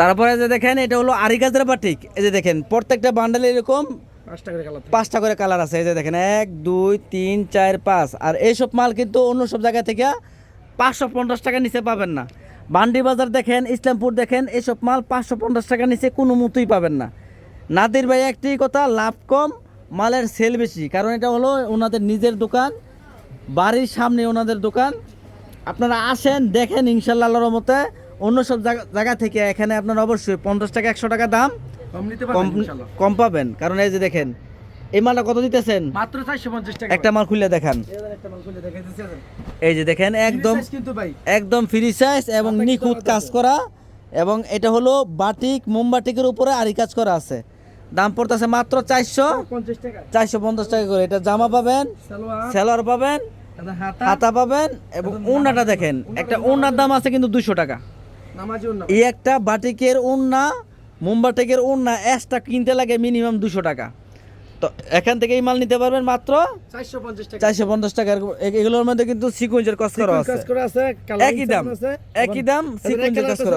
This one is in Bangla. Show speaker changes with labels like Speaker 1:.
Speaker 1: তারপরে যে দেখেন এটা হলো আরি গাছের বাটিক এই যে দেখেন প্রত্যেকটা বান্ডেলে এরকম
Speaker 2: পাঁচটা করে কালার
Speaker 1: আছে। এই যে দেখেন এক দুই তিন চার পাঁচ। আর এইসব মাল কিন্তু অন্য সব জায়গা থেকে পাঁচশো পঞ্চাশ টাকা নিচে পাবেন না। বান্ডি বাজার দেখেন ইসলামপুর দেখেন এইসব মাল পাঁচশো পঞ্চাশ টাকা নিচে কোনো মতোই পাবেন না। নাদির ভাই একটি কথা লাভ কম মালের সেল বেশি। কারণ এটা হলো ওনাদের নিজের দোকান বাড়ির সামনে ওনাদের দোকান। আপনারা আসেন দেখেন ইনশাল্লাহ আল্লাহর মতে অন্য সব জায়গা- থেকে এখানে আপনার অবশ্যই পঞ্চাশ টাকা একশো টাকা দাম
Speaker 2: কম
Speaker 1: পাবেন। কারণ এই যে দেখেন এই মালটা কত দিতেছেন?
Speaker 2: মাত্র 450 টাকা।
Speaker 1: একটা মাল খুলে দেখান।
Speaker 2: এই যে দেখাইতেছি
Speaker 1: এই যে দেখেন একদম একদম ফ্রি সাইজ এবং নিখুঁত কাজ করা এবং এটা হলো বাটিক মোমবাটিকের উপরে আরি কাজ করা আছে। দাম পড়তেছে মাত্র চারশো চারশো পঞ্চাশ টাকা। করে। এটা জামা পাবেন
Speaker 2: সালোয়ার।
Speaker 1: পাবেন
Speaker 2: হাতা।
Speaker 1: পাবেন এবং উন্নাটা দেখেন একটা উন্নার দাম আছে কিন্তু দুশো টাকা। এই একটা বাটিকের উন্না মোমবাটিকের উন্না অ্যাসটা কিনতে লাগে মিনিমাম দুশো টাকা। তো এখান থেকে এই মাল নিতে পারবেন মাত্র
Speaker 2: 450 টাকা।
Speaker 1: চারশো পঞ্চাশ টাকা এগুলোর মধ্যে কিন্তু সিকুয়েন্সের কস করা আছে।
Speaker 2: কাজ করা আছে
Speaker 1: একই দাম একই দাম সিকুয়েন্সের কস করা আছে